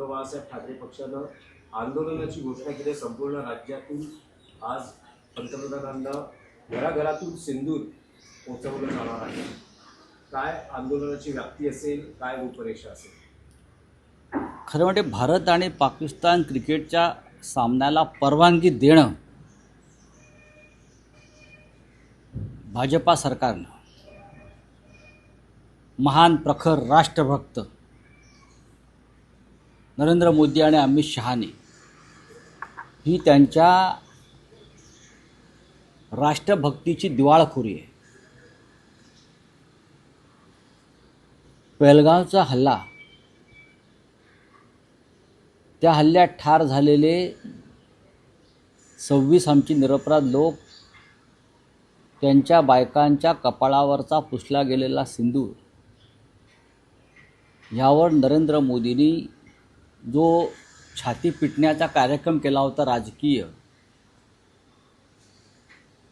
उद्धव बाळासाहेब ठाकरे पक्षानं आंदोलनाची घोषणा केली संपूर्ण राज्यातून आज पंतप्रधानांना घराघरातून सिंदूर पोचवलं जाणार आहे. काय आंदोलनाची व्याप्ती असेल काय रूपरेषा असेल? खरं म्हणजे भारत आणि पाकिस्तान क्रिकेटच्या सामन्याला परवानगी देणं भाजपा सरकारनं महान प्रखर राष्ट्रभक्त नरेंद्र मोदी आणि अमित शहाने ही त्यांच्या राष्ट्रभक्तीची दिवाळखोरी आहे. पेलगावचा हल्ला त्या हल्ल्यात ठार झालेले सव्वीस आमची निरपराध लोक त्यांच्या बायकांच्या कपाळावरचा पुसला गेलेला सिंदूर ह्यावर नरेंद्र मोदींनी जो छाती पिटण्याचा कार्यक्रम केला होता राजकीय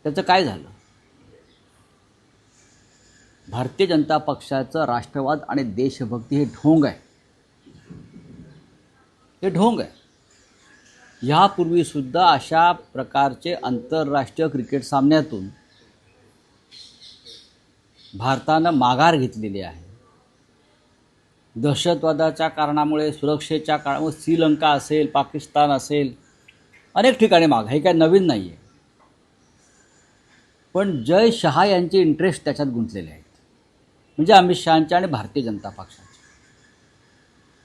त्याचं काय झालं? भारतीय जनता पक्षाचं राष्ट्रवाद आणि देशभक्ती हे ढोंग आहे. हे ढोंग आहे. ह्यापूर्वीसुद्धा अशा प्रकारचे आंतरराष्ट्रीय क्रिकेट सामन्यातून भारतानं माघार घेतलेली आहे. दहशतवादाच्या कारणामुळे सुरक्षेच्या काळामुळे श्रीलंका असेल पाकिस्तान असेल अनेक ठिकाणी माग हे काय नवीन नाही आहे पण जय शहा यांचे इंटरेस्ट त्याच्यात गुंतलेले आहेत म्हणजे अमित शहाचे आणि भारतीय जनता पक्षाचे.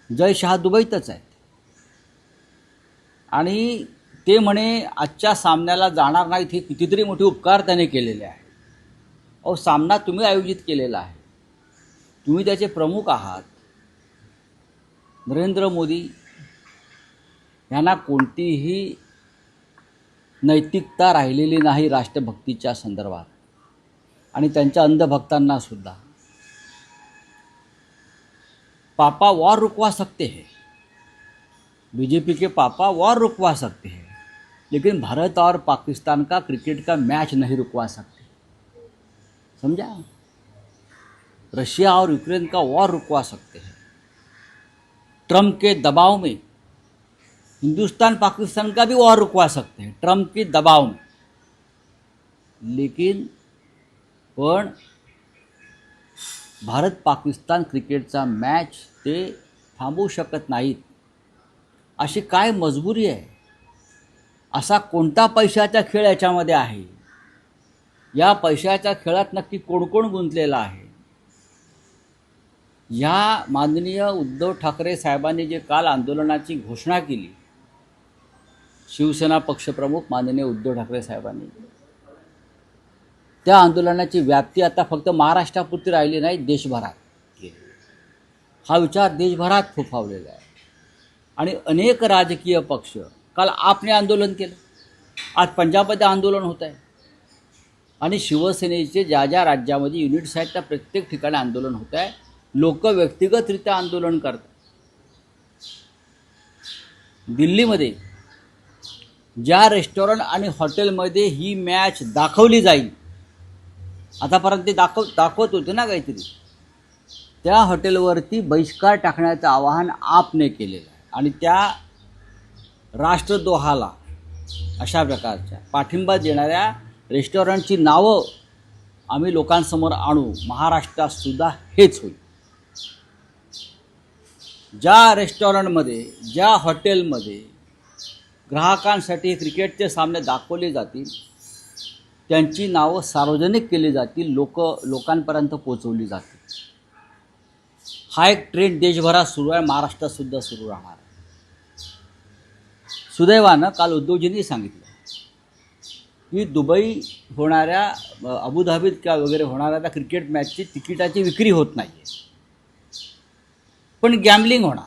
जय शहा दुबईतच आहेत. आणि ते म्हणे आजच्या सामन्याला जाणार नाहीत हे कितीतरी मोठे उपकार त्याने केलेले आहे अहो सामना तुम्ही आयोजित केलेला आहे. तुम्ही त्याचे प्रमुख आहात. नरेंद्र मोदी यांना कोणतीही नैतिकता राहिलेली नाही राष्ट्रभक्तीच्या संदर्भात. आणि त्यांच्या अंधभक्तांना सुद्धा. पापा वॉर रुकवा सकते हैं. बीजेपी के पापा वॉर रुकवा सकते हैं. लेकिन भारत और पाकिस्तान का क्रिकेट का मैच नहीं रुकवा सकते. समझा? रशिया और यूक्रेन का वॉर रुकवा सकते हैं. ट्रम्प के दबाव में हिंदुस्तान पाकिस्तान का भी वॉर रुकवा सकते हैं ट्रम्प के दबाव में। लेकिन पण भारत पाकिस्तान क्रिकेटचा मॅच ते थांबवू शकत नाहीत. अशी काय मजबुरी आहे? असा कोणता पैशाचा खेळ याच्यामध्ये आहे? या पैशाच्या खेळात नक्की कोण कोण गुंतलेला आहे? ह्या माननीय उद्धव ठाकरे साहेबांनी जे काल आंदोलनाची घोषणा केली शिवसेना पक्षप्रमुख माननीय उद्धव ठाकरे साहेबांनी त्या आंदोलनाची व्याप्ती आता फक्त महाराष्ट्रापुरती राहिली नाही देशभरात हा विचार देशभरात फोफावलेला आहे. आणि अनेक राजकीय पक्ष काल आपने आंदोलन केलं. आज पंजाबमध्ये आंदोलन होत आहे. आणि शिवसेनेचे ज्या ज्या राज्यामध्ये युनिट्स आहेत त्या प्रत्येक ठिकाणी आंदोलन होत आहे लोक व्यक्तिगतरित्या आंदोलन करतात. दिल्लीमध्ये ज्या रेस्टॉरंट आणि हॉटेलमध्ये ही मॅच दाखवली जाईल आतापर्यंत ते दाखव दाखवत होते ना काहीतरी त्या हॉटेलवरती बहिष्कार टाकण्याचं आवाहन आपने केलेलं आहे. आणि त्या राष्ट्रद्रोहाला अशा प्रकारच्या पाठिंबा देणाऱ्या रेस्टॉरंटची नावं आम्ही लोकांसमोर आणू. महाराष्ट्रात सुद्धा हेच होईल. ज्या रेस्टॉरंटमध्ये ज्या हॉटेलमध्ये ग्राहकांसाठी क्रिकेटचे सामने दाखवले जातील त्यांची नावं सार्वजनिक केली जातील लोक लोकांपर्यंत पोचवली जातील. हा एक ट्रेंड देशभरात सुरू आहे महाराष्ट्रातसुद्धा सुरू राहणार आहे. सुदैवानं काल उद्योगजींनी सांगितलं की दुबई होणाऱ्या अबुधाबीत किंवा वगैरे होणाऱ्या त्या क्रिकेट मॅचची तिकिटाची विक्री होत नाही आहे पण गॅमलिंग होणार.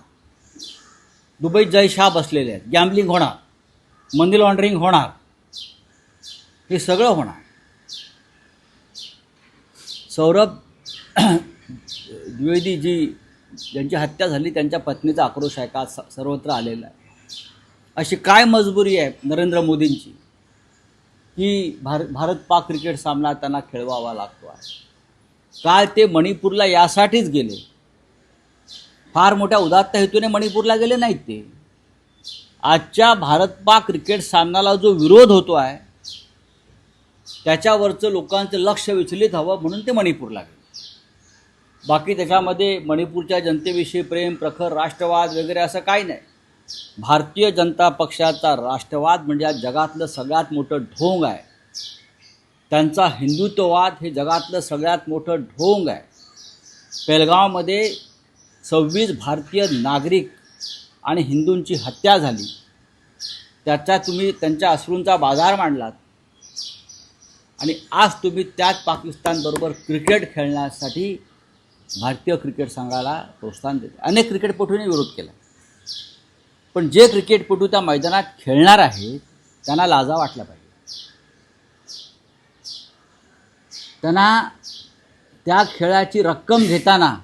दुबईत जयशाह बसलेले आहेत. गॅमलिंग होणार. मनी लॉन्ड्रिंग होणार. हे सगळं होणार. सौरभ द्विवेदी जी ज्यांची हत्या झाली त्यांच्या पत्नीचा आक्रोश आहे का? स- सर्वत्र आलेला आहे. अशी काय मजबुरी आहे नरेंद्र मोदींची? की भार भारत पाक क्रिकेट सामना त्यांना खेळवावा लागतो आहे. काय ते मणिपूरला यासाठीच गेले. फार मोठ्या उदात्त हेतूने मणिपूरला गेले नाहीत ते. आजच्या भारत पाक क्रिकेट सामनाला जो विरोध होतो आहे त्याच्यावरचं लोकांचं लक्ष विचलित हवं म्हणून ते मणिपूरला गेले. बाकी त्याच्यामध्ये मणिपूरच्या जनतेविषयी प्रेम प्रखर राष्ट्रवाद वगैरे असं काही नाही. भारतीय जनता पक्षाचा राष्ट्रवाद म्हणजे आज जगातलं सगळ्यात मोठं ढोंग आहे. त्यांचा हिंदुत्ववाद हे जगातलं सगळ्यात मोठं ढोंग आहे. पेलगावमध्ये सव्वीस भारतीय नागरिक आणि हिंदूंची हत्या झाली. त्याचा तुम्ही त्यांच्या अश्रूंचा बाजार मांडलात. आणि आज तुम्ही त्याच पाकिस्तानबरोबर क्रिकेट खेळण्यासाठी भारतीय क्रिकेट संघाला प्रोत्साहन देते अनेक क्रिकेटपटूंनी विरोध केला. पण जे क्रिकेटपटू त्या मैदानात खेळणार आहेत त्यांना लाजा वाटला पाहिजे. त्यांना त्या खेळाची रक्कम घेताना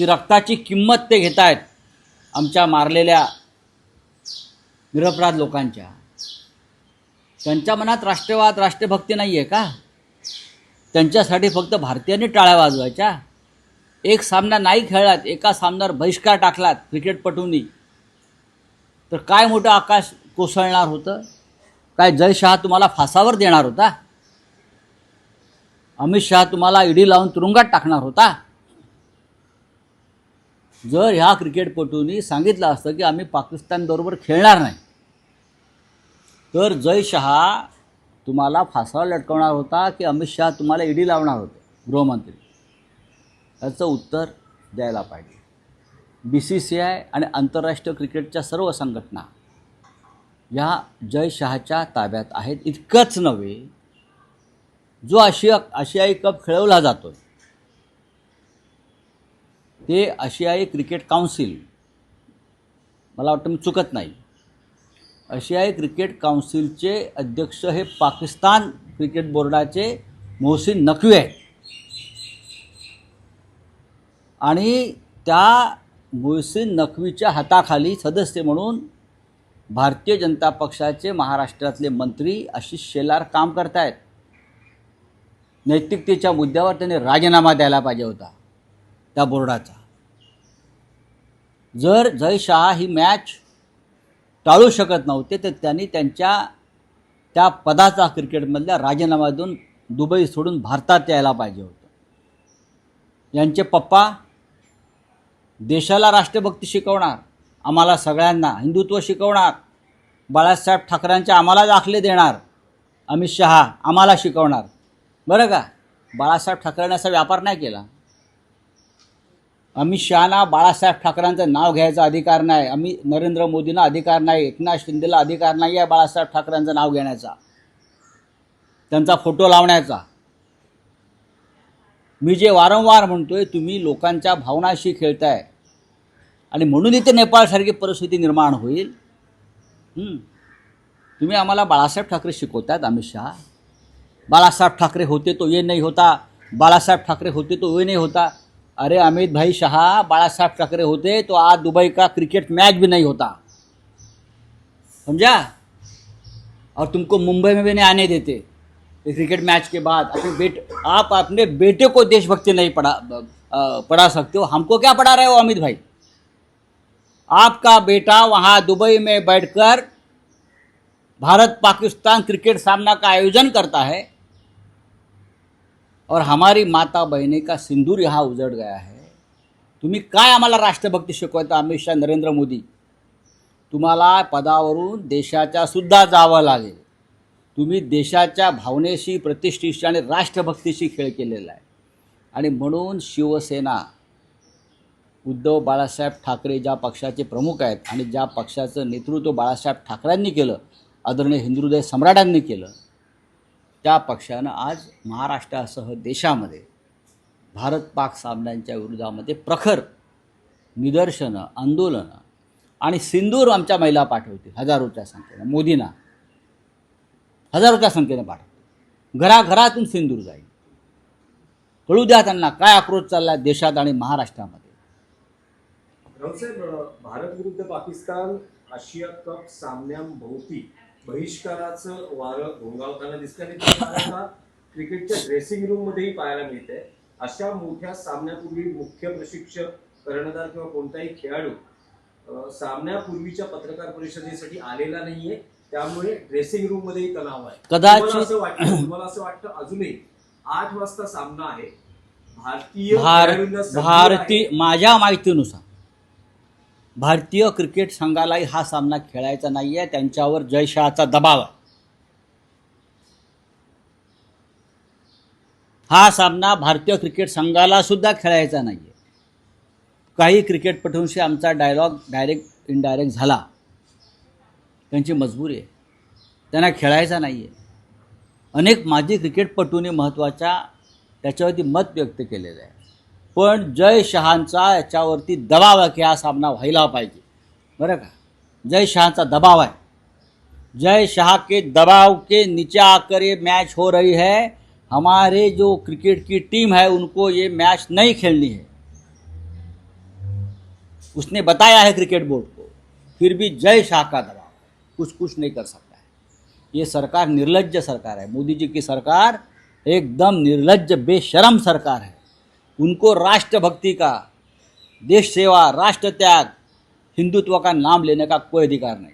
ती रक्ताची किंमत ते घेत आहेत आमच्या मारलेल्या निरपराध लोकांच्या. त्यांच्या मनात राष्ट्रवाद राष्ट्रभक्ती नाही आहे का? त्यांच्यासाठी फक्त भारतीयांनी टाळ्या वाजवायच्या. एक सामना नाही खेळलात एका सामन्यावर बहिष्कार टाकलात क्रिकेटपटूंनी. तर काय मोठं आकाश कोसळणार होतं? काय जय शहा तुम्हाला फासावर देणार होता? अमित शहा तुम्हाला ईडी लावून तुरुंगात टाकणार होता? जर ह्या क्रिकेटपटूंनी सांगितलं असतं की आम्ही पाकिस्तानबरोबर खेळणार नाही तर जय शहा तुम्हाला फासावर लटकवणार होता की अमित शहा तुम्हाला ईडी लावणार होते गृहमंत्री. याचं उत्तर द्यायला पाहिजे. बी सी सी आय आणि आंतरराष्ट्रीय क्रिकेटच्या सर्व संघटना या जय शहाच्या ताब्यात आहेत. इतकंच नव्हे जो आशिया आशियाई कप खेळवला जातो ते आशियाई क्रिकेट काउन्सिल मला वाटतं मी चुकत नाही. आशियाई क्रिकेट काउन्सिलचे अध्यक्ष हे पाकिस्तान क्रिकेट बोर्डाचे मोहसिन नकवी आहेत. आणि त्या मोहसिन नकवीच्या हाताखाली सदस्य म्हणून भारतीय जनता पक्षाचे महाराष्ट्रातले मंत्री आशिष शेलार काम करतायत. नैतिकतेच्या मुद्द्यावर त्यांनी राजीनामा द्यायला पाहिजे होता त्या बोर्डाचा. जर जय शहा ही मॅच टाळू शकत नव्हते तर त्यांनी त्यांच्या त्या पदाचा क्रिकेटमधल्या राजीनामा देऊन दुबई सोडून भारतात यायला पाहिजे होतं. यांचे पप्पा देशाला राष्ट्रभक्ती शिकवणार आम्हाला सगळ्यांना हिंदुत्व शिकवणार बाळासाहेब ठाकरेंचे आम्हाला दाखले देणार अमित शहा आम्हाला शिकवणार. बरं का? बाळासाहेब ठाकरेंनी असा व्यापार नाही केला. अमित शहाना बाळासाहेब ठाकरेंचं नाव घ्यायचा अधिकार नाही आम्ही नरेंद्र मोदींना अधिकार नाही एकनाथ शिंदेला अधिकार नाही आहे बाळासाहेब ठाकरेंचं नाव घेण्याचा. त्यांचा फोटो लावण्याचा. मी जे वारंवार म्हणतोय तुम्ही लोकांच्या भावनाशी खेळताय. आणि म्हणून इथे नेपाळसारखी परिस्थिती निर्माण होईल. तुम्ही आम्हाला बाळासाहेब ठाकरे शिकवतात अमित शहा. बाळासाहेब ठाकरे होते तो ये नाही होता. बाळासाहेब ठाकरे होते तो ये नाही होता. अरे अमित भाई शाह बाळासाहेब ठाकरे होते तो आज दुबई का क्रिकेट मैच भी नहीं होता। समझा? और तुमको मुंबई में भी नहीं आने देते। क्रिकेट मैच के बाद अपने बेटे, आप अपने बेटे को देशभक्ति नहीं पढ़ा पढ़ा सकते हो। हमको क्या पढ़ा रहे हो अमित भाई? आपका बेटा वहाँ दुबई में बैठकर भारत पाकिस्तान क्रिकेट सामना का आयोजन करता है। और हमारी माता बहिणी का सिंदूर हा उजड़ गया है। तुम्ही काय आम्हाला राष्ट्रभक्ती शिकवता अमित शाह नरेंद्र मोदी। तुम्हाला पदावरून देशाच्या सुद्धा जावं लागेल। तुम्ही देशाच्या भावनेशी प्रतिष्ठेशी आणि राष्ट्रभक्तीशी खेळ केलेला आहे. आणि म्हणून शिवसेना उद्धव बाळासाहेब ठाकरे ज्या पक्षाचे प्रमुख आहेत आणि ज्या पक्षाचं नेतृत्व बाळासाहेब ठाकरेंनी केलं आदरणीय हिंदुदय सम्राटांनी केलं त्या पक्षानं आज महाराष्ट्रासह देशामध्ये भारत पाक सामन्यांच्या विरोधामध्ये प्रखर निदर्शनं आंदोलनं आणि सिंदूर आमच्या महिला पाठवतील हजारोच्या संख्येनं मोदींना. हजारोच्या संख्येनं पाठवतील. घराघरातून सिंदूर जाईल. कळू द्या त्यांना काय आक्रोश चालला देशात आणि महाराष्ट्रामध्ये. भारत विरुद्ध पाकिस्तान आशिया कप सामन्यांभोवती बहिष्काराचं वारं घोंगावताना दिसतं आणि क्रिकेटच्या ड्रेसिंग रूम मध्येही पाहायला मिळतंय. अशा मोठ्या सामन्यापूर्वी मुख्य प्रशिक्षक कर्णधार किंवा कोणताही खेळाडू सामन्यापूर्वीच्या पत्रकार परिषदेसाठी आलेला नाहीये. त्यामुळे ड्रेसिंग रूम मध्येही तणाव आहे. कदाचित- असं वाटतं तुम्हाला असं वाटतं अजूनही आठ वाजता सामना आहे. भारतीय भारतीय. माझ्या माहितीनुसार भारतीय क्रिकेट संघालाही हा सामना खेळायचा नाही आहे त्यांच्यावर जयशहाचा दबाव आहे. हा सामना भारतीय क्रिकेट संघाला सुद्धा खेळायचा नाही आहे काही क्रिकेटपटूंशी आमचा डायलॉग डायरेक्ट इनडायरेक्ट झाला. त्यांची मजबुरी आहे. त्यांना खेळायचा नाही आहे अनेक माजी क्रिकेटपटूंनी महत्त्वाच्या त्याच्यावरती मत व्यक्त केलेलं आहे. पण जय शहांचा दबाव आहे की हा सामना व्हायला पाहिजे. बरं का? जय शहांचा दबाव है जय शाह के दबाव के नीचे आकर ये मैच हो रही है. हमारे जो क्रिकेट की टीम है, उनको ये मैच नहीं खेलनी है. उसने बताया है क्रिकेट बोर्ड को, फिर भी जय शाह का दबाव कुछ कुछ नहीं कर सकता है। ये सरकार निर्लज सरकार है। मोदी जी की सरकार एकदम निर्लज बेशरम सरकार है। उनको राष्ट्रभक्ति का देश सेवा राष्ट्र त्याग हिंदुत्व का नाम लेने का कोई अधिकार नहीं।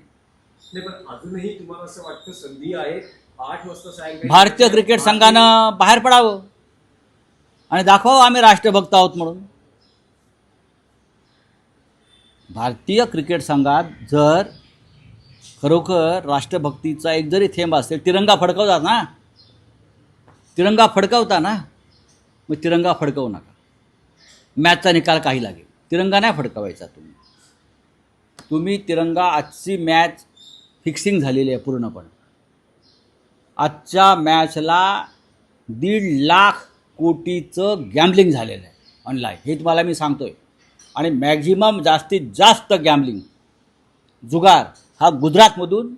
नाही पण अजूनही तुम्हाला असं वाटतं संधी आहे? आठ वाजता सायंकाळी भारतीय क्रिकेट संघानं बाहेर पडावं आणि दाखवावं आम्ही राष्ट्रभक्त आहोत म्हणून. भारतीय क्रिकेट संघात जर खरोखर राष्ट्रभक्तीचा एक जरी थेंब असेल तिरंगा फडकवतात ना? तिरंगा फडकवता ना? मग तिरंगा फडकवू नका. मॅचचा निकाल काही लागेल. तिरंगा नाही फडकवायचा तुम्ही. तुम्ही तिरंगा आजची मॅच फिक्सिंग झालेली आहे पूर्णपणे. आजच्या मॅचला दीड लाख कोटीचं गॅम्बलिंग झालेलं आहे ऑनलाईन. हे तुम्हाला मी सांगतोय. आणि मॅक्झिमम जास्तीत जास्त गॅम्बलिंग जुगार हा गुजरातमधून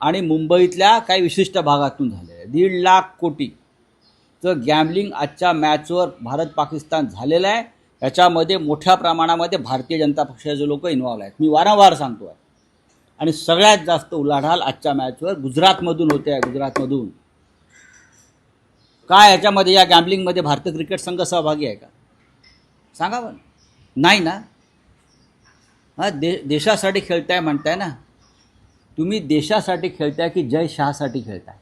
आणि मुंबईतल्या काही विशिष्ट भागातून झालेला आहे. दीड लाख कोटीचं गॅम्बलिंग आजच्या मॅचवर भारत पाकिस्तान झालेलं आहे. याच्यामध्ये मोठ्या प्रमाणामध्ये भारतीय जनता पक्षाचे लोक इन्व्हॉल्व आहेत. मी वारंवार सांगतो आहे आणि सगळ्यात जास्त उलाढाल आजच्या मॅचवर गुजरातमधून होते आहे गुजरातमधून. काय याच्यामध्ये या गॅम्बलिंगमध्ये भारतीय क्रिकेट संघ सहभागी आहे का? सांगा पण नाही ना? हां दे देशासाठी खेळताय म्हणताय ना? तुम्ही देशासाठी खेळताय की जय शहासाठी खेळताय?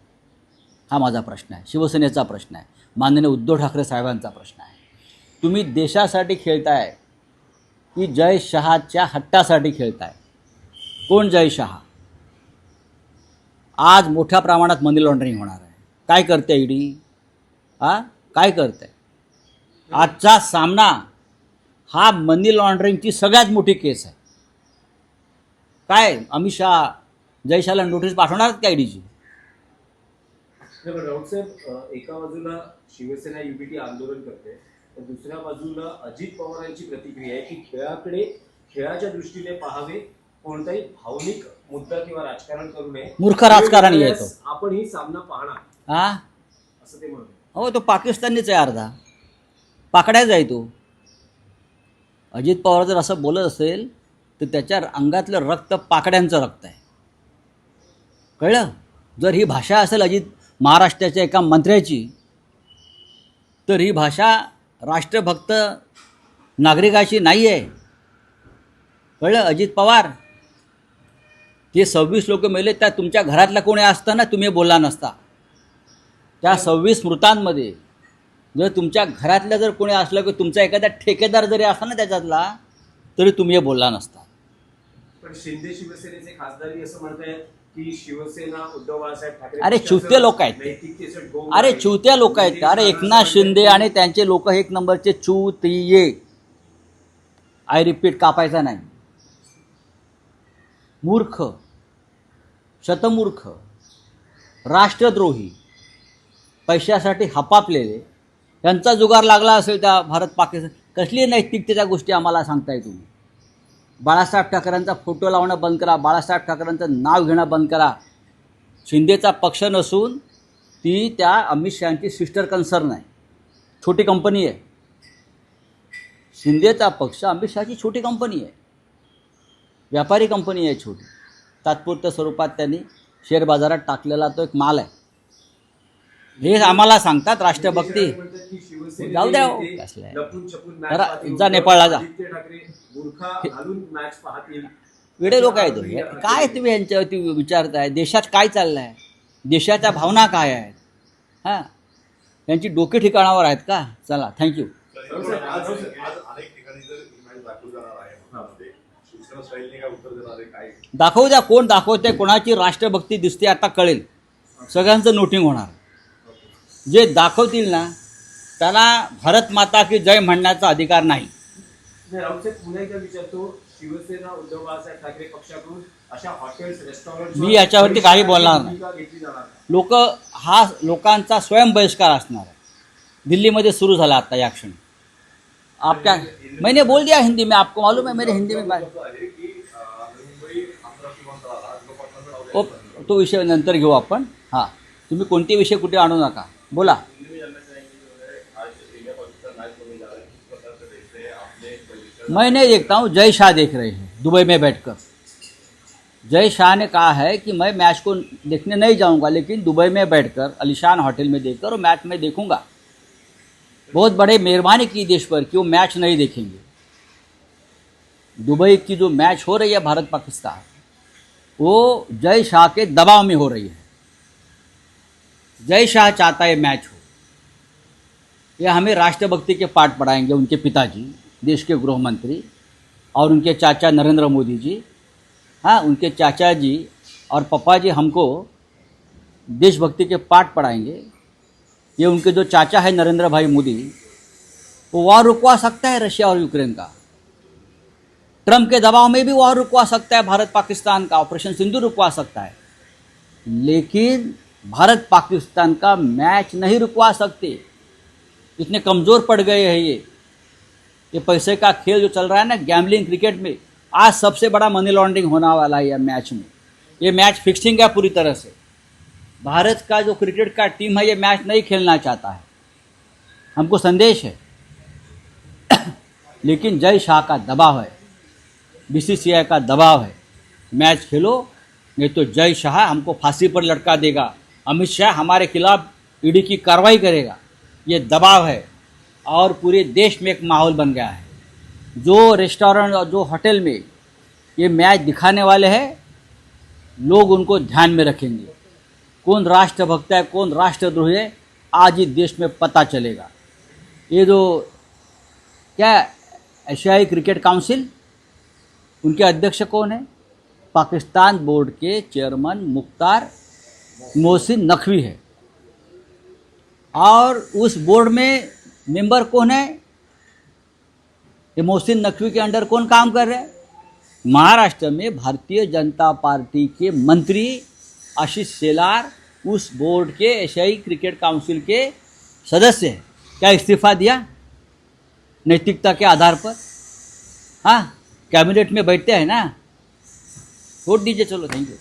हा माझा प्रश्न आहे. शिवसेनेचा प्रश्न आहे. माननीय उद्धव ठाकरे साहेबांचा प्रश्न आहे. तुम्ही देशासाठी खेळताय. की जय शहाच्या हट्टासाठी खेळताय. कोण जय शहा? आज मोठ्या प्रमाणात मनी लॉन्ड्रिंग होणार आहे. काय करते ईडी? आ काय करते? आजचा सामना हा मनी लॉन्ड्रिंगची सगळ्यात मोठी केस आहे. काय? अमित शहा जय शहाला नोटीस पाठवणार का ईडीची? नाही, राऊत साहेब एका बाजूला शिवसेना युबीटी आंदोलन करते. तर दुसऱ्या बाजूला अजित पवारांची प्रतिक्रिया आहे की खेळाकडे खेळाच्या दृष्टीने पाहावे कोणताही भावनिक मुद्दा किंवा राजकारण करू नये. मूर्ख राजकारणी आहे तो. वेळेस आपण ही सामना पाहणार. हा असं ते म्हणत हो तो पाकिस्तानीच आहे अर्धा. पाकड्याच आहे तो. अजित पवार जर असं बोलत असेल तर त्याच्या अंगातलं रक्त पाकड्यांचं रक्त आहे. कळलं? जर ही भाषा असेल अजित महाराष्ट्राच्या एका मंत्र्याची तर ही भाषा राष्ट्रभक्त नागरिकाशी नाही आहे कळलं? अजित पवार? ते सव्वीस लोक मेले त्या तुमच्या घरातला कोणी असतं ना तुम्ही बोलला नसता. त्या सव्वीस मृतांमध्ये जर तुमच्या घरातलं जर कोणी असलं की तुमचा एखादा ठेकेदार जरी असला ना त्याच्यातला तरी तुम्ही हे बोलला नसता. पण शिंदे शिवसेनेचे खासदारी असं म्हणतायत की शिवसेना उद्धव बाळासाहेब ठाकरे अरे, चुलते लोक आहेत अरे. चुत्या लोक आहेत. अरे एकनाथ शिंदे आणि त्यांचे लोक एक नंबरचे चुतिये आय रिपीट कापायचा नाही. मूर्ख. शतमूर्ख. राष्ट्रद्रोही. पैशासाठी हपापलेले. त्यांचा जुगार लागला असेल त्या भारत पाकिस्तान कसली नैतिकतेच्या गोष्टी आम्हाला सांगताय तुम्ही? बाळासाहेब ठाकरेंचा फोटो लावणं बंद करा बाळासाहेब ठाकरेंचं नाव घेणं बंद करा. शिंदेचा पक्ष नसून ती त्या अमित शहाची सिस्टर कन्सर्न आहे. छोटी कंपनी आहे. शिंदेचा पक्ष अमित शहाची छोटी कंपनी आहे. व्यापारी कंपनी आहे छोटी. तात्पुरत्या स्वरूपात त्यांनी शेअर बाजारात टाकलेला तो एक माल आहे. हे आम्हाला सांगतात राष्ट्रभक्ती. जाऊ द्या हो, कसलं पाहतील. जा नेपाळला जा. वेडे लोक आहेत काय तुम्ही यांच्यावरती विचारताय? देशात काय चाललं आहे देशाच्या भावना काय आहेत? हां? यांची डोके ठिकाणावर आहेत का? चला थँक्यू तर एकूण आज आज अनेक ठिकाणी जर ही दाखवू द्या कोण दाखवते कोणाची राष्ट्रभक्ती दिसते आता कळेल. सगळ्यांचं नोटिंग होणार. जे दाखवतील ना त्याला भारत माता की जय म्हणण्याचा अधिकार नाही, राऊत साहेब पुन्हा एकदा विचारतो शिवसेना उद्धव बाळासाहेब ठाकरे पक्षाकडून अशा हॉटेल्स रेस्टॉरंट मी याच्यावरती काही बोलणार नाही. लोक हा लोकांचा स्वयंबहिष्कार असणार आहे. दिल्लीमध्ये सुरू झाला आता या क्षणी. आप क्या मैंने बोल दिया हिंदी में आपको मालूम है मेरे हिंदी में आहे ओ, आहे, तो विषय नंतर घेऊ आपण. हां. तुम्ही कोणते विषय कुठे आणू नका. बोला. मैं नहीं देखता हूँ जय शाह देख रहे हैं, दुबई में बैठकर। जय शाह ने कहा है कि मैं मैच को देखने नहीं जाऊँगा, लेकिन दुबई में बैठकर, अलीशान होटल में देखकर वो मैच में देखूँगा। बहुत बड़े मेहरबानी की देश पर कि वो मैच नहीं देखेंगे। दुबई की जो मैच हो रही है, भारत पाकिस्तान, वो जय शाह के दबाव में हो रही है। जय शाह चाहता है मैच हो। ये हमें राष्ट्रभक्ति के पाठ पढ़ाएँगे उनके पिताजी। देश के गृह मंत्री और उनके चाचा नरेंद्र मोदी जी। हाँ उनके चाचा जी और पापा जी हमको देशभक्ति के पाठ पढ़ाएँगे। ये उनके जो चाचा है नरेंद्र भाई मोदी, वो वॉर रुकवा सकता है रशिया और यूक्रेन का। ट्रंप के दबाव में भी वॉर रुकवा सकता है, भारत पाकिस्तान का ऑपरेशन सिंधु रुकवा सकता है। लेकिन भारत पाकिस्तान का मैच नहीं रुकवा सकते। इतने कमज़ोर पड़ गए हैं ये। ये पैसे का खेल जो चल रहा है ना गैम्बलिंग क्रिकेट में, आज सबसे बड़ा मनी लॉन्ड्रिंग होने वाला है यह मैच में। ये मैच फिक्सिंग है पूरी तरह से। भारत का जो क्रिकेट का टीम है, ये मैच नहीं खेलना चाहता है। हमको संदेश है। लेकिन जय शाह का दबाव है। बीसीसीआई का दबाव है। मैच खेलो, नहीं तो जय शाह हमको फांसी पर लटका देगा। अमित शाह हमारे खिलाफ ईडी की कार्रवाई करेगा। ये दबाव है। और पूरे देश में एक माहौल बन गया है। जो रेस्टोरेंट और जो होटल में ये मैच दिखाने वाले हैं, लोग उनको ध्यान में रखेंगे। कौन राष्ट्रभक्त है, कौन राष्ट्रद्रोही है, आज इस देश में पता चलेगा। ये जो क्या एशियाई क्रिकेट काउंसिल, उनके अध्यक्ष कौन है? पाकिस्तान बोर्ड के चेयरमैन मुख्तार मोहसिन नकवी है। और उस बोर्ड में मेंबर कौन है? ये मोहसिन नकवी के अंडर कौन काम कर रहे हैं? महाराष्ट्र में भारतीय जनता पार्टी के मंत्री आशीष सेलार उस बोर्ड के एशियाई क्रिकेट काउंसिल के सदस्य हैं। क्या इस्तीफा दिया? नैतिकता के आधार पर। हाँ कैबिनेट में बैठते हैं ना? वोट दीजिए, चलो, थैंक यू।